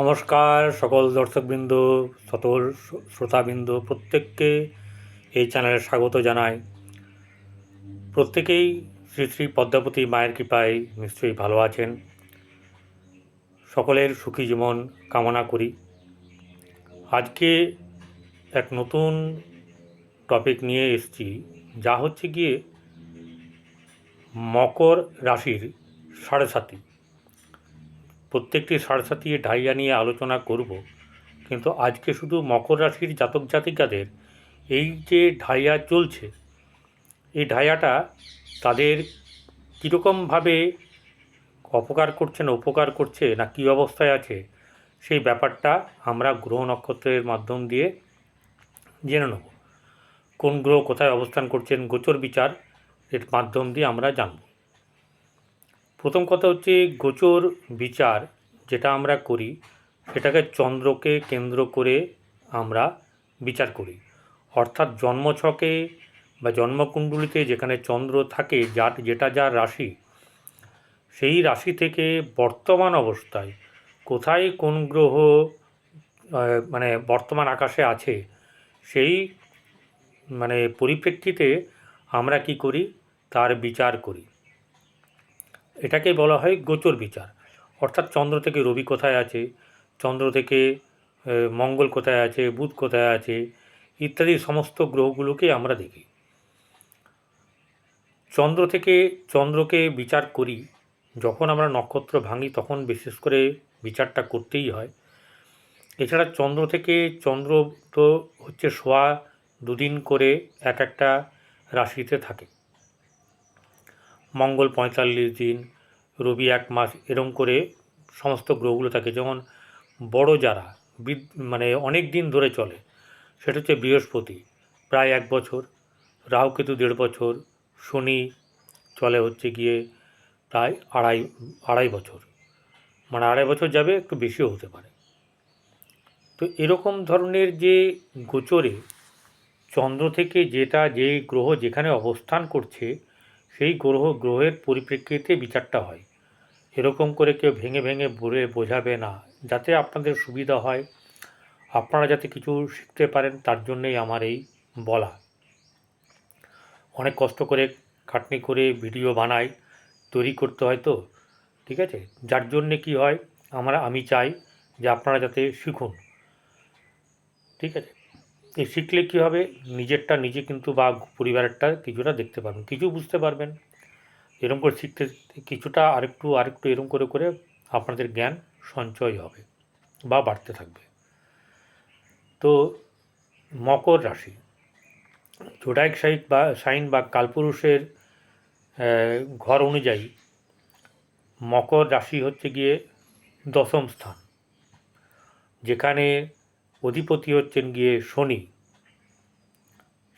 নমস্কার সকল দর্শকবৃন্দ, সকল শ্রোতাবৃন্দ, প্রত্যেককে এই চ্যানেলে স্বাগত জানাই। প্রত্যেকেই শ্রী শ্রী পদ্মাবতী মায়ের কৃপায় নিশ্চয়ই ভালো আছেন। সকলের সুখী জীবন কামনা করি। আজকে এক নতুন টপিক নিয়ে এসেছি, যা হচ্ছে গিয়ে মকর রাশির সাড়ে সাতি প্রত্যেকটি সারসাথী ঢাইয়া নিয়ে আলোচনা করব, কিন্তু আজকে শুধু মকর রাশির জাতক জাতিকাদের এই যে ঢাইয়া চলছে, এই ঢাইয়াটা তাদের কীরকমভাবে অপকার করছে না উপকার করছে না কী অবস্থায় আছে, সেই ব্যাপারটা আমরা গ্রহ নক্ষত্রের মাধ্যম দিয়ে জেনে নেব। কোন গ্রহ কোথায় অবস্থান করছেন গোচর বিচার এর মাধ্যম দিয়ে আমরা জানব। প্রথম কথা হচ্ছে গোচর বিচার যেটা আমরা করি, সেটাকে চন্দ্রকে কেন্দ্র করে আমরা বিচার করি। অর্থাৎ জন্মছকে বা জন্মকুণ্ডলিতে যেখানে চন্দ্র থাকে, যার যেটা যার রাশি, সেই রাশি থেকে বর্তমান অবস্থায় কোথায় কোন গ্রহ মানে বর্তমান আকাশে আছে, সেই মানে পরিপ্রেক্ষিতে আমরা কি করি? তার বিচার করি। এটাকে বলা হয় গোচর বিচার। অর্থাৎ চন্দ্র থেকে রবি কোথায় আছে, চন্দ্র থেকে মঙ্গল কোথায় আছে, বুধ কোথায় আছে, ইত্যাদি সমস্ত গ্রহগুলোকে আমরা দেখি। চন্দ্র থেকে চন্দ্রকে বিচার করি, যখন আমরা নক্ষত্র ভাঙি, তখন বিশেষ করে বিচারটা করতেই হয়। এছাড়া চন্দ্র থেকে চন্দ্র তো হচ্ছে শোয়া দুদিন করে এক একটা রাশিতে থাকে। মঙ্গল পঁয়তাল্লিশ দিন, রবি এক মাস, এরম করে সমস্ত গ্রহগুলো থাকে। যেমন বড় যারা মানে অনেক দিন ধরে চলে, সেটা হচ্ছে বৃহস্পতি, প্রায় এক বছর রাহুকেতু দেড় বছর, শনি চলে হচ্ছে গিয়ে প্রায় আড়াই আড়াই বছর। মানে আড়াই বছর যাবে, একটু বেশিও হতে পারে। তো এরকম ধরনের যে গোচরে চন্দ্র থেকে যেটা, যে গ্রহ যেখানে অবস্থান করছে সেই গ্রহ, গ্রহের পরিপ্রেক্ষিতে বিচারটা হয়। এরকম করে কেউ ভেঙে ভেঙে বলে বোঝাবে না, যাতে আপনাদের সুবিধা হয়। আপনারা যাতে কিছু শিখতে পারেন, তার জন্যই আমার এই বলা। অনেক কষ্ট করে খাটনি করে ভিডিও বানাই, তৈরি করতে হয় তো, ঠিক আছে? যার জন্যে কি হয়, আমরা, আমি চাই যে আপনারা যাতে শিখুন, ঠিক আছে? শিখলে কী হবে? নিজেরটা নিজে কিন্তু বা পরিবারেরটা কিছুটা দেখতে পারবেন, কিছু বুঝতে পারবেন। এরকম করে শিখতে কিছুটা আরেকটু আরেকটু এরকম করে করে আপনাদের জ্ঞান সঞ্চয় হবে বা বাড়তে থাকবে। তো মকর রাশি জোডাইক সাইট বা সাইন বা কালপুরুষের ঘর অনুযায়ী মকর রাশি হচ্ছে গিয়ে দশম স্থান, যেখানে অধিপতি হচ্ছেন গিয়ে শনি।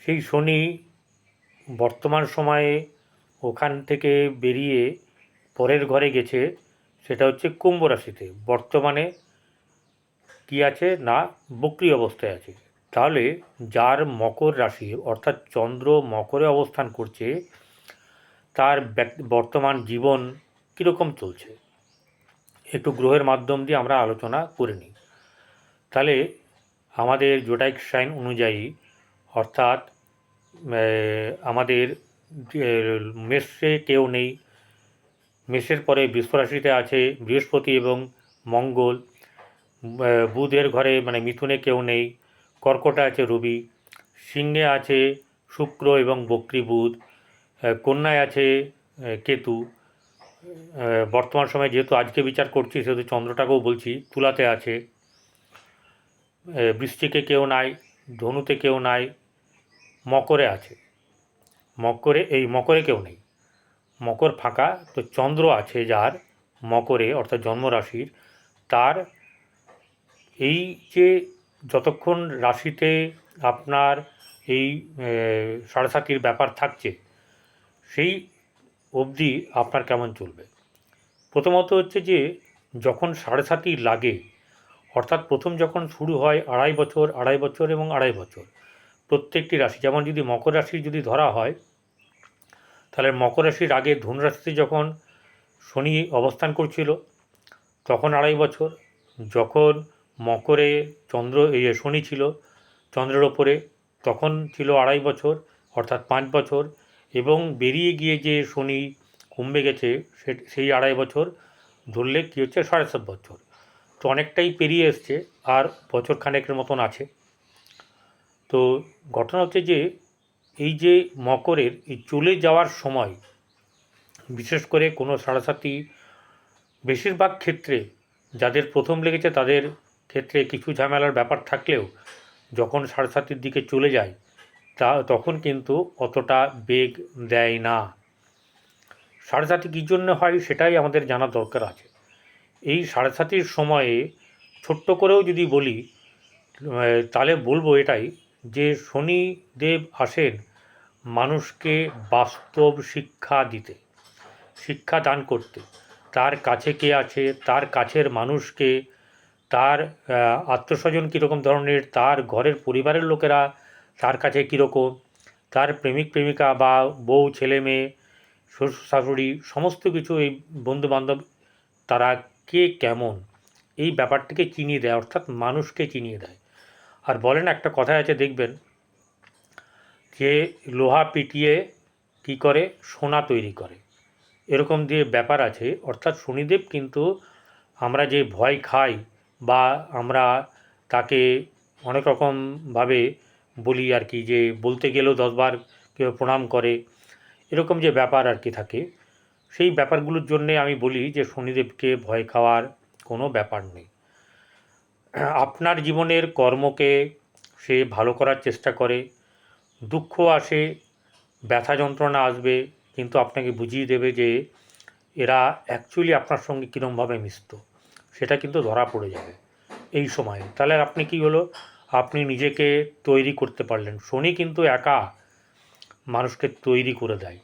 সেই শনি বর্তমান সময়ে ওখান থেকে বেরিয়ে পরের ঘরে গেছে, সেটা হচ্ছে কুম্ভ রাশিতে। বর্তমানে কি আছে না বক্রি অবস্থায় আছে। তাহলে যার মকর রাশি, অর্থাৎ চন্দ্র মকরে অবস্থান করছে, তার বর্তমান জীবন কীরকম চলছে? একটু গ্রহের মাধ্যম দিয়ে আমরা আলোচনা করে নিই। তাহলে আমাদের জোটাইক সাইন অনুযায়ী, অর্থাৎ আমাদের মেষে কেউ নেই। মেষের পরে বৃষরাশিতে আছে বৃহস্পতি এবং মঙ্গল। বুধের ঘরে মানে মিথুনে কেউ নেই। কর্কটে আছে রবি। সিংহে আছে শুক্র এবং বক্রী বুধ। কন্যায় আছে কেতু। বর্তমান সময়ে যেহেতু আজকে বিচার করছি, সেহেতু চন্দ্রটাকেও বলছি, তুলাতে আছে। বৃশ্চিকে কেউ নাই, ধনুতে কেউ নাই, মকরে আছে। মকরে, এই মকরে কেউ নেই। মকর ফাঁকা, তো চন্দ্র আছে যার মকরে, অর্থাৎ জন্মরাশির। তার এই যে যতক্ষণ রাশিতে আপনার এই সাড়ে ব্যাপার থাকছে, সেই অবধি আপনার কেমন চলবে? প্রথমত হচ্ছে যে, যখন সাড়ে সাতি লাগে অর্থাৎ প্রথম যখন শুরু হয় আড়াই বছর আড়াই বছর এবং আড়াই বছর, প্রত্যেকটি রাশি, যেমন যদি মকর রাশি যদি ধরা হয়, তাহলে মকর রাশির আগে ধনু রাশিতে যখন শনি অবস্থান করছিল, তখন আড়াই বছর, যখন মকরে চন্দ্র, এই শনি ছিল চন্দ্রের ওপরে, তখন ছিল আড়াই বছর, অর্থাৎ পাঁচ বছর, এবং বেরিয়ে গিয়ে যে শনি কমবে গেছে সেই আড়াই বছর ধরলে কী হচ্ছে? সাড়ে সাত বছর। তো অনেকটাই পেরিয়ে এসছে, আর বছর খানেকের মতন আছে। তো ঘটনা হচ্ছে যে, এই যে মকরের এই চলে যাওয়ার সময়, বিশেষ করে কোনো সাড়াসাতি, বেশিরভাগ ক্ষেত্রে যাদের প্রথম লেগেছে তাদের ক্ষেত্রে কিছু ঝামেলার ব্যাপার থাকলেও যখন সাড়ে দিকে চলে যায়, তা তখন কিন্তু অতটা বেগ দেয় না। সাড়ে সাতি কী জন্য হয় সেটাই আমাদের জানা দরকার আছে। এই সাড়ে সাতির সময়ে ছোট্ট করেও যদি বলি তাহলে বলব এটাই যে শনিদেব আসেন মানুষকে বাস্তব শিক্ষা দিতে, শিক্ষা দান করতে। তার কাছে কে আছে, তার কাছের মানুষকে, তার আত্মস্বজন কীরকম ধরনের, তার ঘরের পরিবারের লোকেরা তার কাছে কীরকম, তার প্রেমিক, প্রেমিকা বা বউ, ছেলে, মেয়ে, শ্বশুর, শাশুড়ি, সমস্ত কিছু এই বন্ধুবান্ধব তারা কে কেমন? এই ব্যাপারটিকে চিনিয়ে দেয়, অর্থাৎ মানুষকে চিনিয়ে দেয়। আর বলেন, একটা কথা আছে, দেখবেন যে লোহা পিটিয়ে কি করে? সোনা তৈরি করে। এরকম দিয়ে ব্যাপার আছে, অর্থাৎ শনিদেব কিন্তু আমরা যে ভয় খাই বা আমরা তাকে অনেক রকমভাবে বলি আর কি, যে বলতে গেলেও দশবার কেউ প্রণাম করে, এরকম যে ব্যাপার আর কি থাকে। সেই ব্যাপারগুলোর জন্যে আমি বলি যে শনিদেবকে ভয় খাওয়ার কোনো ব্যাপার নেই। আপনার জীবনের কর্মকে সে ভালো করার চেষ্টা করে, দুঃখ আসে, ব্যথা যন্ত্রণা আসবে, কিন্তু আপনাকে বুঝিয়ে দেবে যে এরা অ্যাকচুয়ালি আপনার সঙ্গে কীরমভাবে মিশত। সেটা কিন্তু ধরা পড়ে যাবে এই সময়ে। তাহলে আপনি কি হলো? আপনি নিজেকে তৈরি করতে পারলেন। শনি কিন্তু একা মানুষকে তৈরি করে দেয়।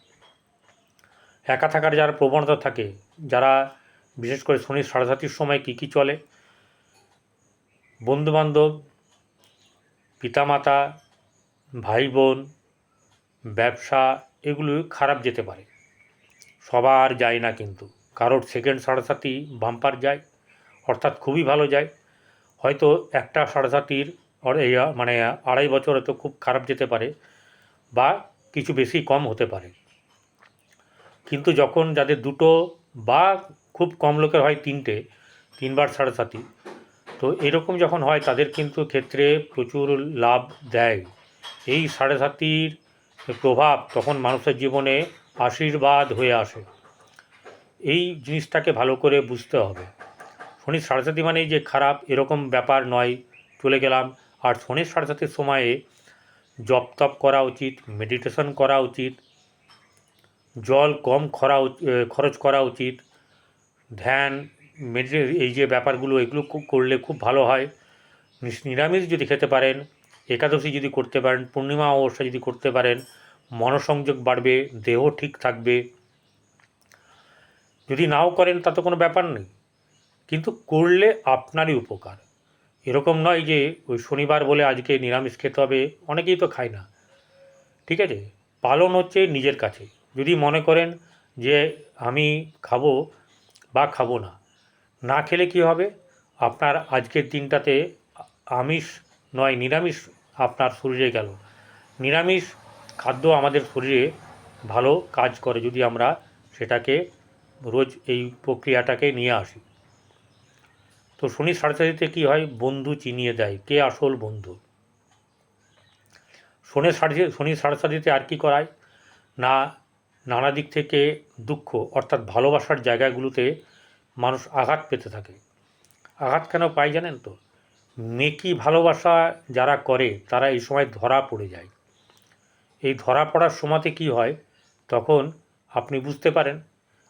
একা থাকার যারা প্রবণতা থাকে, যারা বিশেষ করে শনির সাড়ে সাতির সময় কী কী চলে? বন্ধুবান্ধব, পিতামাতা ভাই বোন ব্যবসা এগুলো খারাপ যেতে পারে। সবার যায় না কিন্তু। কারোর সেকেন্ড সাড়ে বাম্পার যায়, অর্থাৎ খুবই ভালো যায়। হয়তো একটা সাড়ে মানে আড়াই বছর হয়তো খুব খারাপ যেতে পারে বা কিছু বেশি কম হতে পারে। কিন্তু যখন যাদের দুটো বা খুব কম লোকের হয় তিনটে, তিনবার সাড়ে সাতি তো এরকম যখন হয় তাদের কিন্তু ক্ষেত্রে প্রচুর লাভ দেয়। এই সাড়ে সাতির প্রভাব তখন মানুষের জীবনে আশীর্বাদ হয়ে আসে। এই জিনিসটাকে ভালো করে বুঝতে হবে। শনির সাড়ে সাতি মানেই যে খারাপ, এরকম ব্যাপার নয়, চলে গেলাম। আর শনির সাড়ে সাতির সময়ে জপ তপ করা উচিত মেডিটেশন করা উচিত জল কম খরা খরচ করা উচিত। ধ্যান মেডি এই যে ব্যাপারগুলো, এগুলো করলে খুব ভালো হয়। নিরামিষ যদি খেতে পারেন, একাদশী যদি করতে পারেন, পূর্ণিমা অমাবস্যা যদি করতে পারেন, মনসংযোগ বাড়বে, দেহ ঠিক থাকবে। যদি নাও করেন তা তো কোনো ব্যাপার নেই। কিন্তু করলে আপনারই উপকার। এরকম নয় যে, ওই শনিবার বলে আজকে নিরামিষ খেতে হবে, অনেকেই তো খায় না। ঠিক আছে? পালন হচ্ছে নিজের কাছে। যদি মনে করেন যে আমি খাব বা খাব না না খেলে কি হবে? আপনার আজকের দিনটাতে আমিষ নয়, নিরামিষ আপনার শরীরে গেল। নিরামিষ খাদ্য আমাদের শরীরে ভালো কাজ করে যদি আমরা সেটাকে রোজ এই প্রক্রিয়াটাকে নিয়ে আসি। তো শনি সাড়ে কী হয়? বন্ধু চিনিয়ে দেয়। কে আসল বন্ধু? শনির সাড়ে শনি সাড়ে আর কি করায়? না নানা দিক থেকে দুঃখ, অর্থাৎ ভালোবাসার জায়গাগুলোতে মানুষ আঘাত পেতে থাকে। আঘাত কেন পায় জানেন তো? নেকি ভালোবাসা যারা করে, তারা এই সময় ধরা পড়ে যায়। এই ধরা পড়ার সময়তে কি হয়? তখন আপনি বুঝতে পারেন।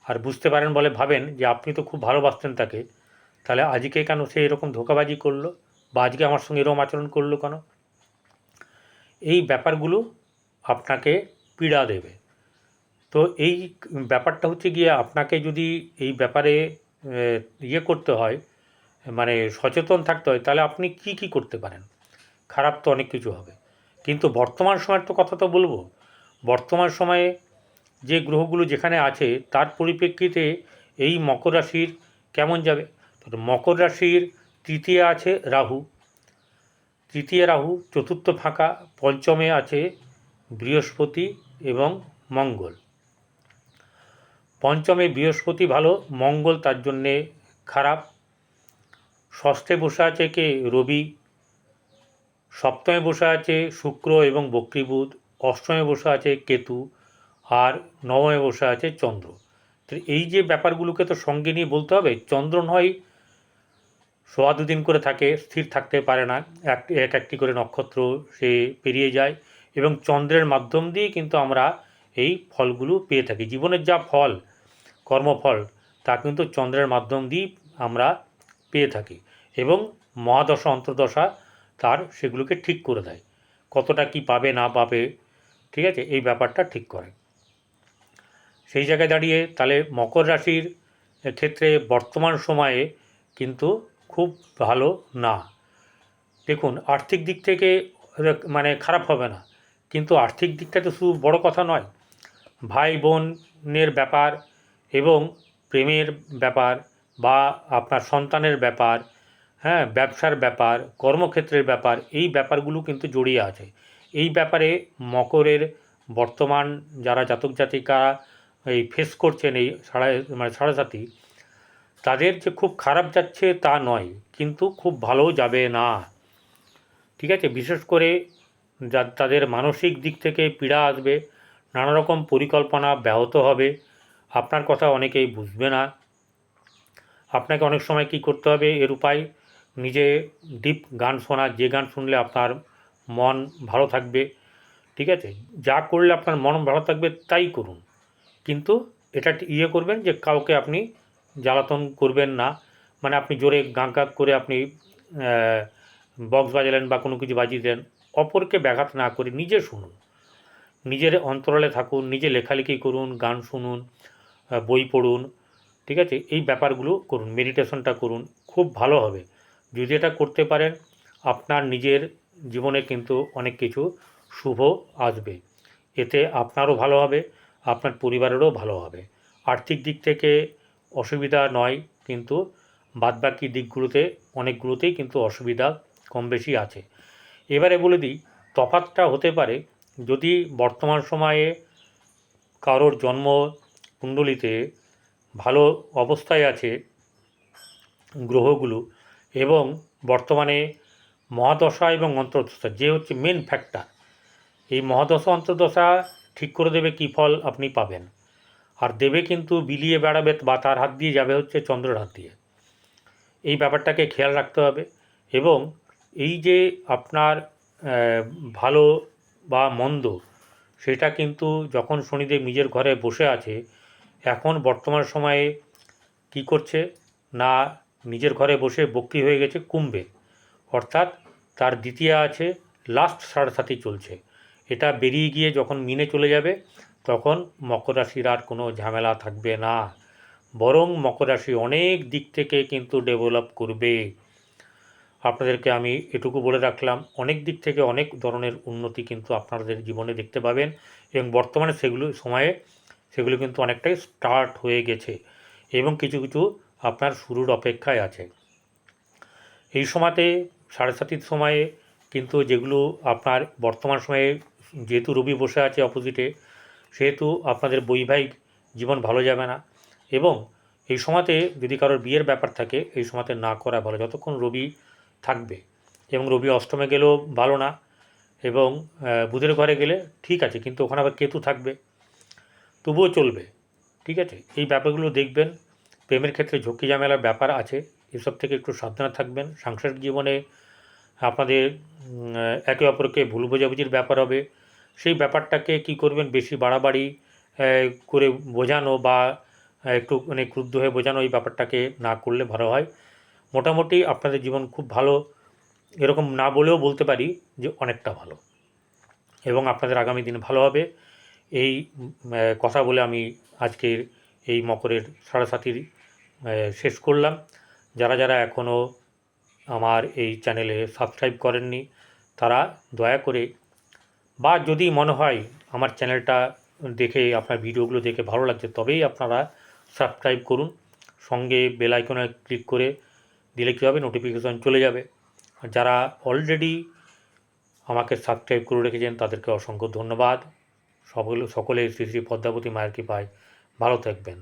আর বুঝতে পারেন বলে ভাবেন যে, আপনি তো খুব ভালোবাসতেন তাকে। তাহলে আজকে কেন সে এরকম ধোকাবাজি করল? বা আজকে আমার সঙ্গে এরকম আচরণ করল কেন? এই ব্যাপারগুলো আপনাকে পীড়া দেবে। তো এই ব্যাপারটা হচ্ছে গিয়ে আপনাকে যদি এই ব্যাপারে ইয়ে করতে হয় মানে সচেতন থাকতে হয়, তাহলে আপনি কি কি করতে পারেন? খারাপ তো অনেক কিছু হবে। কিন্তু বর্তমান সময়ের তো কথা তো বলব। বর্তমান সময়ে যে গ্রহগুলো যেখানে আছে, তার পরিপ্রেক্ষিতে এই মকর রাশির কেমন যাবে? মকর রাশির তৃতীয় আছে রাহু। তৃতীয় রাহু চতুর্থ ফাঁকা, পঞ্চমে আছে বৃহস্পতি এবং মঙ্গল। পঞ্চমে বৃহস্পতি ভালো, মঙ্গল তার জন্যে খারাপ। ষষ্ঠে বসে আছে কে? রবি। সপ্তমে বসে আছে শুক্র এবং বক্রীবুধ। অষ্টমে বসে আছে কেতু আর নবমে বসে আছে চন্দ্র। তো এই যে ব্যাপারগুলোকে তো সঙ্গে নিয়ে বলতে হবে, চন্দ্র নয় সোয়া দুদিন করে থাকে, স্থির থাকতে পারে না। এক একটি করে নক্ষত্র সে পেরিয়ে যায় এবং চন্দ্রের মাধ্যম দিয়ে কিন্তু আমরা এই ফলগুলো পেয়ে থাকি। জীবনের যা ফল কর্মফল, তা কিন্তু চন্দ্রের মাধ্যম দিয়ে আমরা পেয়ে থাকি এবং মহাদশা, অন্তর্দশা তার সেগুলোকে ঠিক করে দেয়। কতটা কি পাবে, না পাবে, ঠিক আছে? এই ব্যাপারটা ঠিক করে। সেই জায়গায় দাঁড়িয়ে তাহলে মকর রাশির ক্ষেত্রে বর্তমান সময়ে কিন্তু খুব ভালো না। দেখুন, আর্থিক দিক থেকে মানে খারাপ হবে না। কিন্তু আর্থিক দিকটা তো শুধু বড় কথা নয়। ভাই বোনের ব্যাপার এবং প্রেমের ব্যাপার বা আপনার সন্তানের ব্যাপার হ্যাঁ ব্যবসার ব্যাপার, কর্মক্ষেত্রের ব্যাপার, এই ব্যাপারগুলো কিন্তু জড়িয়ে আছে। এই ব্যাপারে মকরের বর্তমান যারা জাতক জাতিকা এই ফেস করছেন এই সাড়া মানে সাড়ে সাথী তাদের যে খুব খারাপ যাচ্ছে তা নয়, কিন্তু খুব ভালো যাবে না। ঠিক আছে? বিশেষ করে যা, তাদের মানসিক দিক থেকে পীড়া আসবে, নানা রকম পরিকল্পনা ব্যাহত হবে। আপনার কথা অনেকেই বুঝবে না। আপনাকে অনেক সময় কি করতে হবে এর উপায়? নিজে ডিপ গান শোনা, যে গান শুনলে আপনার মন ভালো থাকবে, ঠিক আছে? যা করলে আপনার মন ভালো থাকবে তাই করুন। কিন্তু এটা ইয়ে করবেন যে কাউকে আপনি জ্বালাতন করবেন না। মানে আপনি জোরে গাঁ গাঁ করে আপনি বক্স বাজালেন বা কোনো কিছু বাজিয়ে দেন, অপরকে ব্যাঘাত না করে নিজে শুনুন। নিজের অন্তরালে থাকুন, নিজে লেখালেখি করুন, গান শুনুন। বই পড়ুন, ঠিক আছে? এই ব্যাপারগুলো করুন, মেডিটেশনটা করুন, খুব ভালো হবে। যদি এটা করতে পারেন, আপনার নিজের জীবনে কিন্তু অনেক কিছু শুভ আসবে। এতে আপনারও ভালো হবে, আপনার পরিবারেরও ভালো হবে। আর্থিক দিক থেকে অসুবিধা নয়, কিন্তু বাদবাকি দিকগুলোতে, অনেকগুলোতেই কিন্তু অসুবিধা কম বেশি আছে। এবারে বলে দিই, তফাৎটা হতে পারে যদি বর্তমান সময়ে কারোর জন্ম কুণ্ডলিতে ভালো অবস্থায় আছে গ্রহগুলো এবং বর্তমানে মহাদশা এবং অন্তর্দশা যে হচ্ছে মেন ফ্যাক্টর এই মহাদশা অন্তর্দশা ঠিক করে দেবে কী ফল আপনি পাবেন। আর দেবে কিন্তু বিলিয়ে বেড়াবে বা তার হাত দিয়ে যাবে হচ্ছে চন্দ্রের হাত দিয়ে। এই ব্যাপারটাকে খেয়াল রাখতে হবে এবং এই যে আপনার ভালো বা মন্দ, সেটা কিন্তু যখন শনিদেব নিজের ঘরে বসে আছে এখন বর্তমান সময়ে কি করছে? না নিজের ঘরে বসে বক্রি হয়ে গেছে কুম্ভে। অর্থাৎ তার দ্বিতীয়া আছে লাস্ট সাড়ে সাথী চলছে। এটা বেরিয়ে গিয়ে যখন মিনে চলে যাবে, তখন মকর রাশির আর কোনো ঝামেলা থাকবে না। বরং মকর রাশি অনেক দিক থেকে কিন্তু ডেভেলপ করবে। আপনাদেরকে আমি এটুকু বলে রাখলাম, অনেক দিক থেকে অনেক ধরনের উন্নতি কিন্তু আপনাদের জীবনে দেখতে পাবেন এবং বর্তমানে সেগুলো সময়ে সেগুলো কিন্তু অনেকটাই স্টার্ট হয়ে গেছে এবং কিছু কিছু আপনার শুরুর অপেক্ষায় আছে। এই সময়তে সাড়ে সাতির সময়ে কিন্তু যেগুলো আপনার বর্তমান সময়ে যেহেতু রবি বসে আছে অপোজিটে সেহেতু আপনাদের বৈবাহিক জীবন ভালো যাবে না এবং এই সময়তে যদি কারোর বিয়ের ব্যাপার থাকে, এই সময়তে না করা ভালো, যতক্ষণ রবি থাকবে এবং রবি অষ্টমে গেলেও ভালো না এবং বুধের ঘরে গেলে ঠিক আছে, কিন্তু ওখানে আবার কেতু থাকবে। তবুও চলবে, ঠিক আছে? এই ব্যাপারগুলো দেখবেন। প্রেমের ক্ষেত্রে ঝক্কি ঝামেলার ব্যাপার আছে, এসব থেকে একটু সাবধানে থাকবেন। সাংসারিক জীবনে আপনাদের একে অপরকে ভুল বোঝাবুঝির ব্যাপার হবে। সেই ব্যাপারটাকে কি করবেন? বেশি বাড়াবাড়ি করে বোঝানো বা একটু মানে ক্রুদ্ধ হয়ে বোঝানো, এই ব্যাপারটাকে না করলে ভালো হয়। মোটামুটি আপনাদের জীবন খুব ভালো, এরকম না বলেও বলতে পারি যে অনেকটা ভালো। এবং আপনাদের আগামী দিন ভালো হবে। এই কথা বলে আমি আজকের এই মকরের সাড়ে সাতির শেষ করলাম। যারা যারা এখনও আমার এই চ্যানেলে সাবস্ক্রাইব করেননি, তারা দয়া করে বা যদি মনে হয় আমার চ্যানেলটা দেখে, আপনার ভিডিওগুলো দেখে ভালো লাগছে, তবেই আপনারা সাবস্ক্রাইব করুন। সঙ্গে বেল আইকনে ক্লিক করে দিলে কী হবে? নোটিফিকেশান চলে যাবে। যারা অলরেডি আমাকে সাবস্ক্রাইব করে রেখেছেন, তাদেরকে অসংখ্য ধন্যবাদ। সকলে সকলে শ্রী শ্রী পদ্মাবতী মায়ের কৃপায় ভালো থাকবেন।